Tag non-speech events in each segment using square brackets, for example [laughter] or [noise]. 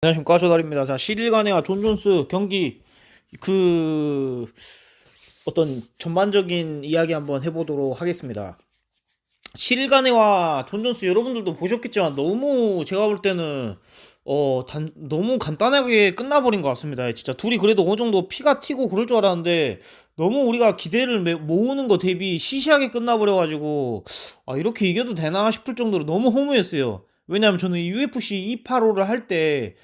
안녕하십니까 조달입니다. 자 시릴간의와 존 존스 경기 그 어떤 전반적인 이야기 한번 해보도록 하겠습니다. 시릴간의와 존 존스 여러분들도 보셨겠지만 너무 제가 볼 때는 어 단, 너무 간단하게 끝나버린 것 같습니다. 진짜 둘이 그래도 어느 정도 피가 튀고 그럴 줄 알았는데 너무 우리가 기대를 매- 모으는 거 대비 시시하게 끝나버려가지고 아 이렇게 이겨도 되나 싶을 정도로 너무 허무했어요. 왜냐면 저는 UFC 285를 할 때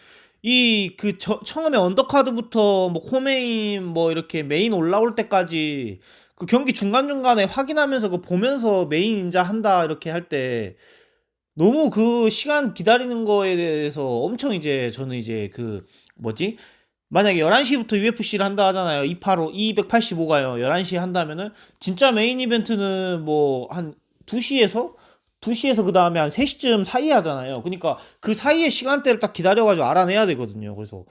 이 그 처음에 언더카드부터 뭐 코메인 뭐 이렇게 메인 올라올 때까지 그 경기 중간 중간에 확인하면서 그 보면서 메인 인자 한다 이렇게 할 때 너무 그 시간 기다리는 거에 대해서 엄청 이제 저는 이제 그 뭐지? 만약에 11시부터 UFC를 한다 하잖아요. 285, 285가요. 11시에 한다면은 진짜 메인 이벤트는 뭐 한 2시에서 2시에서 그 다음에 한 3시쯤 사이에 하잖아요. 그러니까 그 사이에 시간대를 딱 기다려가지고 알아내야 되거든요. 그래서,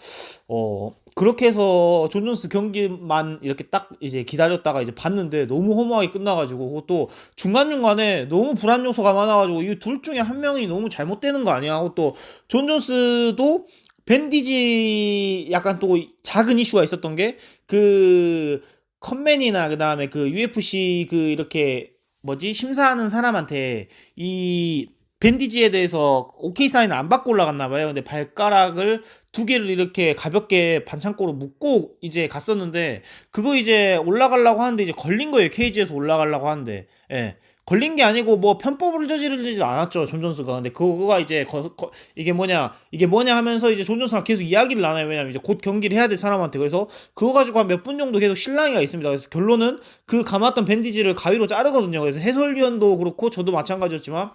어, 그렇게 해서 존 존스 경기만 이렇게 딱 이제 기다렸다가 이제 봤는데 너무 허무하게 끝나가지고 그것도 중간중간에 너무 불안 요소가 많아가지고 이 둘 중에 한 명이 너무 잘못되는 거 아니야. 하고 또존 존스도 밴디지 약간 또 작은 이슈가 있었던 게그 컴맨이나 그 다음에 그 UFC 그 이렇게 뭐지 심사하는 사람한테 이 밴디지에 대해서 오케이 사인 안 받고 올라갔나 봐요. 근데 발가락을 두 개를 이렇게 가볍게 반창고로 묶고 이제 갔었는데 그거 이제 올라가려고 하는데 이제 걸린 거예요. 케이지에서 올라가려고 하는데 예. 걸린 게 아니고 뭐 편법을 저지르지 않았죠 존 존스가. 근데 그거가 이제 거, 거, 이게 뭐냐 이게 뭐냐 하면서 이제 존 존스가 계속 이야기를 나눠요. 왜냐면 이제 곧 경기를 해야 될 사람한테. 그래서 그거 가지고 한 몇 분 정도 계속 실랑이가 있습니다. 그래서 결론은 그 감았던 밴디지를 가위로 자르거든요. 그래서 해설위원도 그렇고 저도 마찬가지였지만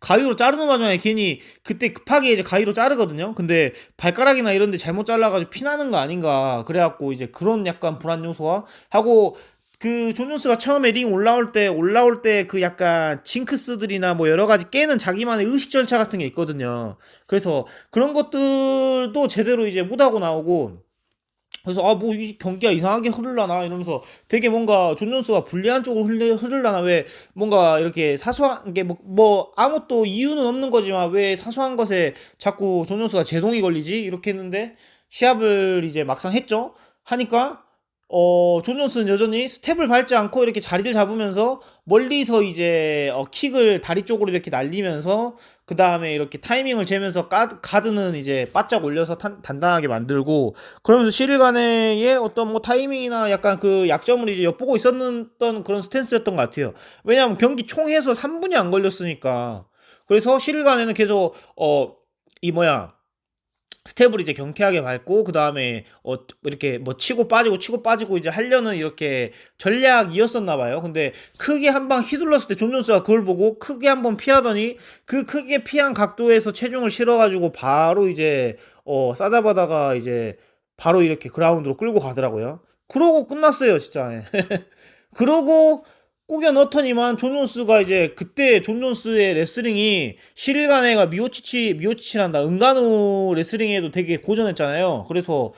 가위로 자르는 과정에 괜히 그때 급하게 이제 가위로 자르거든요. 근데 발가락이나 이런 데 잘못 잘라가지고 피나는 거 아닌가. 그래갖고 이제 그런 약간 불안 요소와 하고 그 존존스가 처음에 링 올라올 때 올라올 때 그 약간 징크스들이나 뭐 여러 가지 깨는 자기만의 의식 절차 같은 게 있거든요. 그래서 그런 것들도 제대로 이제 못하고 나오고 그래서 아 뭐 이 경기가 이상하게 흐르려나 이러면서 되게 뭔가 존 존스가 불리한 쪽으로 흐르, 흐르려나 왜 뭔가 이렇게 사소한 게 뭐 뭐 아무것도 이유는 없는 거지만 왜 사소한 것에 자꾸 존 존스가 제동이 걸리지 이렇게 했는데 시합을 이제 막상 했죠 하니까 어, 존 존스는 여전히 스텝을 밟지 않고 이렇게 자리를 잡으면서 멀리서 이제 어, 킥을 다리 쪽으로 이렇게 날리면서 그 다음에 이렇게 타이밍을 재면서 가, 가드는 이제 바짝 올려서 탄, 단단하게 만들고 그러면서 시일간의 어떤 뭐 타이밍이나 약간 그 약점을 이제 엿보고 있었던 그런 스탠스였던 것 같아요. 왜냐하면 경기 총해서 3분이 안 걸렸으니까. 그래서 시일간에는 계속 어, 이 뭐야 스텝을 이제 경쾌하게 밟고 그 다음에 어 이렇게 뭐 치고 빠지고 치고 빠지고 이제 하려는 이렇게 전략이었었나 봐요. 근데 크게 한 방 휘둘렀을 때 존 존스가 그걸 보고 크게 한 번 피하더니 그 크게 피한 각도에서 체중을 실어가지고 바로 이제 어 싸잡아다가 이제 바로 이렇게 그라운드로 끌고 가더라고요. 그러고 끝났어요, 진짜. [laughs] 그러고 꾸겨 넣더니만 존 존스가 이제 그때 존 존스의 레슬링이 시릴가네가 미오치치 미오치치란다 은간우 레슬링에도 되게 고전했잖아요. 그래서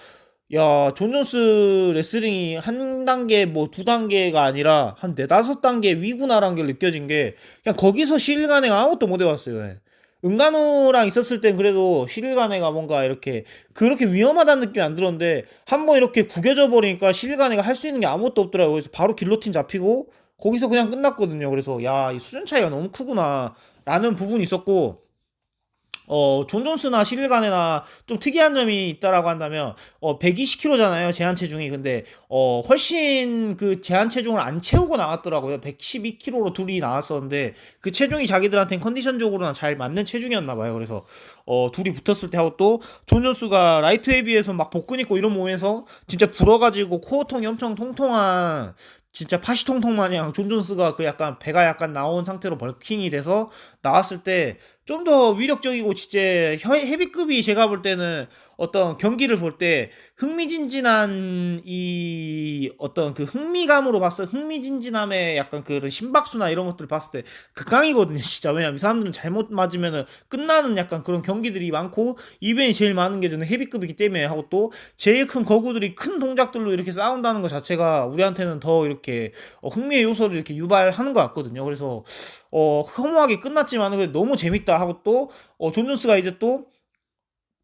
야, 존 존스 레슬링이 한 단계 뭐 두 단계가 아니라 한 네다섯 단계 위구나라는 게 느껴진 게 그냥 거기서 시릴가네가 아무것도 못 해봤어요. 예. 은간우랑 있었을 땐 그래도 시릴가네가 뭔가 이렇게 그렇게 위험하다는 느낌이 안 들었는데 한번 이렇게 구겨져 버리니까 시릴가네가 할 수 있는 게 아무것도 없더라고요. 그래서 바로 길로틴 잡히고 거기서 그냥 끝났거든요. 그래서 야, 이 수준 차이가 너무 크구나. 라는 부분이 있었고 어, 존 존스나 시릴간에나 좀 특이한 점이 있다라고 한다면, 어, 120kg잖아요, 제한 체중이. 근데, 어, 훨씬 그 제한 체중을 안 채우고 나왔더라고요. 112kg로 둘이 나왔었는데, 그 체중이 자기들한테는 컨디션적으로는 잘 맞는 체중이었나 봐요. 그래서, 어, 둘이 붙었을 때 하고 또, 존 존스가 라이트에 비해서 막 복근 있고 이런 몸에서 진짜 불어 가지고 코어통이 엄청 통통한 진짜 파시통통 마냥 존 존스가 그 약간 배가 약간 나온 상태로 벌킹이 돼서 나왔을 때좀 더 위력적이고 진짜 헤비급이 제가 볼 때는 어떤 경기를 볼 때 흥미진진한 이 어떤 그 흥미감으로 봤을 흥미진진함의 약간 그런 심박수나 이런 것들을 봤을 때 극강이거든요 진짜. 왜냐면 이 사람들은 잘못 맞으면은 끝나는 약간 그런 경기들이 많고 이벤이 제일 많은 게 저는 헤비급이기 때문에 하고 또 제일 큰 거구들이 큰 동작들로 이렇게 싸운다는 것 자체가 우리한테는 더 이렇게 어, 흥미의 요소를 이렇게 유발하는 것 같거든요. 그래서 어 허무하게 끝났지만 그래 너무 재밌다 하고 또 어, 존 존스가 이제 또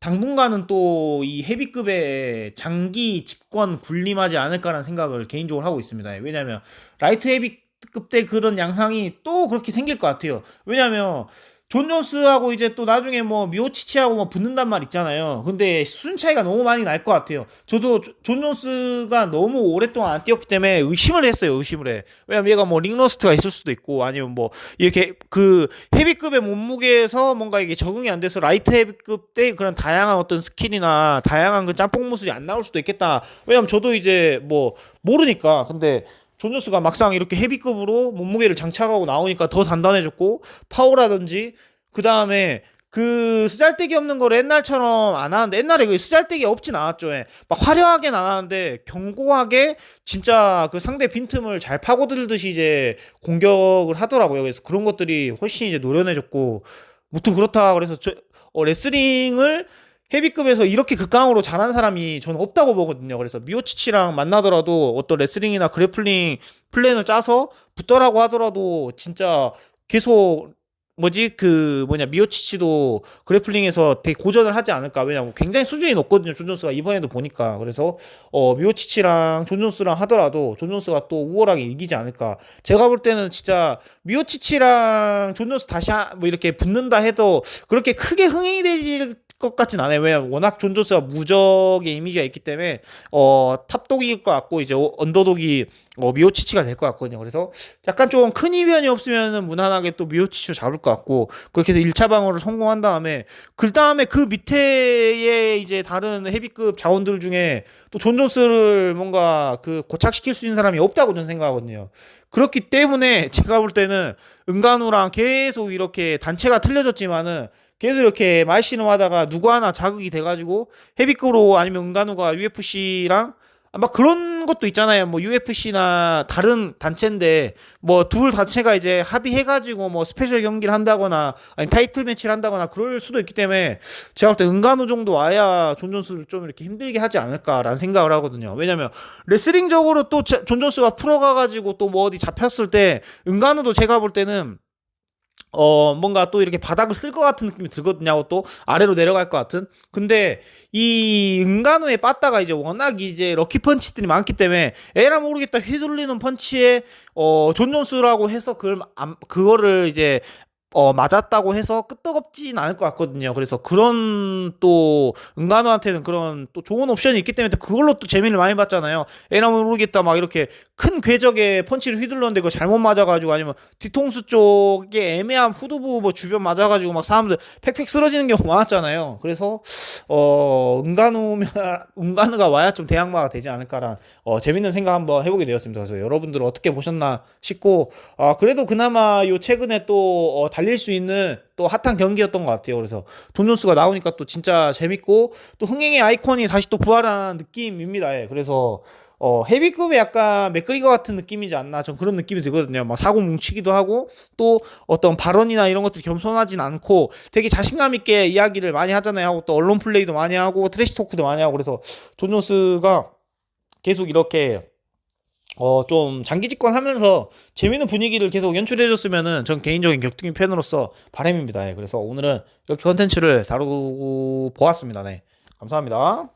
당분간은 또 이 헤비급의 장기 집권 군림하지 않을까라는 생각을 개인적으로 하고 있습니다. 왜냐하면 라이트 헤비급 때 그런 양상이 또 그렇게 생길 것 같아요. 왜냐하면 존 존스하고 이제 또 나중에 뭐 미오치치하고 뭐 붙는단 말 있잖아요. 근데 수준 차이가 너무 많이 날 것 같아요. 저도 조- 존 존스가 너무 오랫동안 안 뛰었기 때문에 의심을 했어요. 의심을 해. 왜냐면 얘가 뭐 링러스트가 있을 수도 있고 아니면 뭐 이렇게 그 헤비급의 몸무게에서 뭔가 이게 적응이 안 돼서 라이트 헤비급 때 그런 다양한 어떤 스킬이나 다양한 그 짬뽕 모습이 안 나올 수도 있겠다. 왜냐면 저도 이제 뭐 모르니까. 근데 존 존스가 막상 이렇게 헤비급으로 몸무게를 장착하고 나오니까 더 단단해졌고 파워라든지 그 다음에 그 쓰잘데기 없는 걸 옛날처럼 안 하는데 옛날에 그 쓰잘데기 없진 않았죠. 예. 막 화려하게는 안 하는데 견고하게 진짜 그 상대 빈틈을 잘 파고들듯이 이제 공격을 하더라고요. 그래서 그런 것들이 훨씬 이제 노련해졌고 무튼 그렇다 그래서 저 어, 레슬링을 헤비급에서 이렇게 극강으로 잘하는 사람이 저는 없다고 보거든요. 그래서 미오치치랑 만나더라도 어떤 레슬링이나 그래플링 플랜을 짜서 붙더라고 하더라도 진짜 계속 뭐지? 그 뭐냐 미오치치도 그래플링에서 되게 고전을 하지 않을까. 왜냐면 굉장히 수준이 높거든요 존 존스가 이번에도 보니까. 그래서 어 미오치치랑 존 존스랑 하더라도 존 존스가 또 우월하게 이기지 않을까. 제가 볼 때는 진짜 미오치치랑 존 존스 다시 하, 뭐 이렇게 붙는다 해도 그렇게 크게 흥행이 되질 것 같진 않아요. 왜냐면 워낙 존 존스가 무적의 이미지가 있기 때문에 어 탑독일 것 같고 이제 어, 언더독이 어, 미오치치가 될 것 같거든요. 그래서 약간 좀 큰 이변이 없으면 무난하게 또 미오치치를 잡을 것 같고 그렇게 해서 1차 방어를 성공한 다음에 그 다음에 그 밑에에 이제 다른 헤비급 자원들 중에 또 존 존스를 뭔가 그 고착시킬 수 있는 사람이 없다고 저는 생각하거든요. 그렇기 때문에 제가 볼 때는 은간우랑 계속 이렇게 단체가 틀려졌지만은 계속 이렇게 말씨름 하다가 누구 하나 자극이 돼가지고 헤비급으로 아니면 은간우가 UFC랑 막 그런 것도 있잖아요. 뭐 UFC나 다른 단체인데 뭐 둘 단체가 이제 합의해가지고 뭐 스페셜 경기를 한다거나 아니 타이틀 매치를 한다거나 그럴 수도 있기 때문에 제가 볼 때 은간우 정도 와야 존 존스를 좀 이렇게 힘들게 하지 않을까라는 생각을 하거든요. 왜냐면 레슬링적으로 또 존 존스가 풀어가가지고 또 뭐 어디 잡혔을 때 은간우도 제가 볼 때는 어 뭔가 또 이렇게 바닥을 쓸 것 같은 느낌이 들거든요. 또 아래로 내려갈 것 같은. 근데 이 은간우에 빠따가 이제 워낙 이제 럭키 펀치들이 많기 때문에 에라 모르겠다 휘둘리는 펀치에 어 존 존스라고 해서 그걸 안- 그거를 이제 어 맞았다고 해서 끄떡없진 않을 것 같거든요. 그래서 그런 또 은간우한테는 그런 또 좋은 옵션이 있기 때문에 또 그걸로 또 재미를 많이 봤잖아요. 에라 모르겠다 막 이렇게 큰 궤적에 펀치를 휘둘렀는데 그거 잘못 맞아가지고 아니면 뒤통수 쪽에 애매한 후두부 뭐 주변 맞아가지고 막 사람들 팩팩 쓰러지는 경우 [laughs] 많았잖아요. 그래서 어 은간우면 [laughs] 은간우가 와야 좀 대항마가 되지 않을까란 어 재밌는 생각 한번 해보게 되었습니다. 그래서 여러분들은 어떻게 보셨나 싶고 아 그래도 그나마 요 최근에 또 어, 달릴 수 있는 또 핫한 경기였던 것 같아요. 그래서 존 존스가 나오니까 또 진짜 재밌고 또 흥행의 아이콘이 다시 또 부활한 느낌입니다. 예. 그래서 어, 헤비급의 약간 맥그리거 같은 느낌이지 않나 전 그런 느낌이 들거든요. 막 사고 뭉치기도 하고 또 어떤 발언이나 이런 것들이 겸손하진 않고 되게 자신감 있게 이야기를 많이 하잖아요. 하고 또 언론 플레이도 많이 하고 트래시 토크도 많이 하고 그래서 존 존스가 계속 이렇게 어 좀 장기 집권하면서 재밌는 분위기를 계속 연출해줬으면은 전 개인적인 격투기 팬으로서 바람입니다. 예, 그래서 오늘은 이렇게 컨텐츠를 다루고 보았습니다. 네, 감사합니다.